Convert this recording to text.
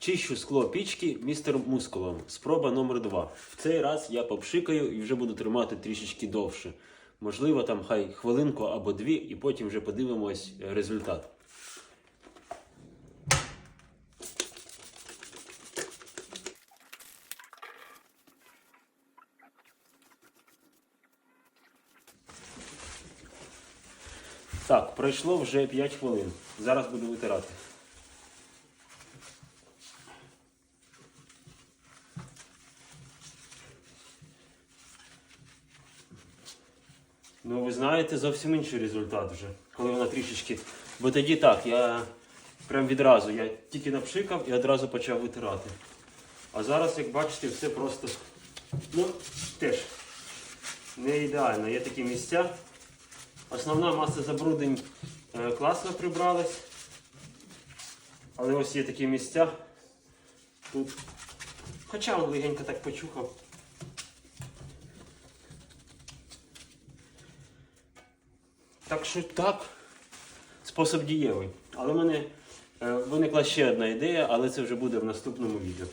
Чищу скло пічки містер Мускулом. Спроба номер 2 В цей раз я попшикаю і вже буду тримати трішечки довше. Можливо, там хай хвилинку або дві, і потім вже подивимось е, результат. Так, пройшло вже 5 хвилин. Зараз буду витирати. Ну, ви знаєте, зовсім інший результат вже, коли вона трішечки. Бо тоді так, я прям відразу, я тільки напшикав і одразу почав витирати. А зараз, як бачите, все просто ну, теж не ідеально. Є такі місця. Основна маса забруднень е, класно прибралась. Але ось є такі місця. Тут. Хоча легенько так почухав. Так що так, спосіб дієвий. Але в мене е, виникла ще одна ідея, але це вже буде в наступному відео.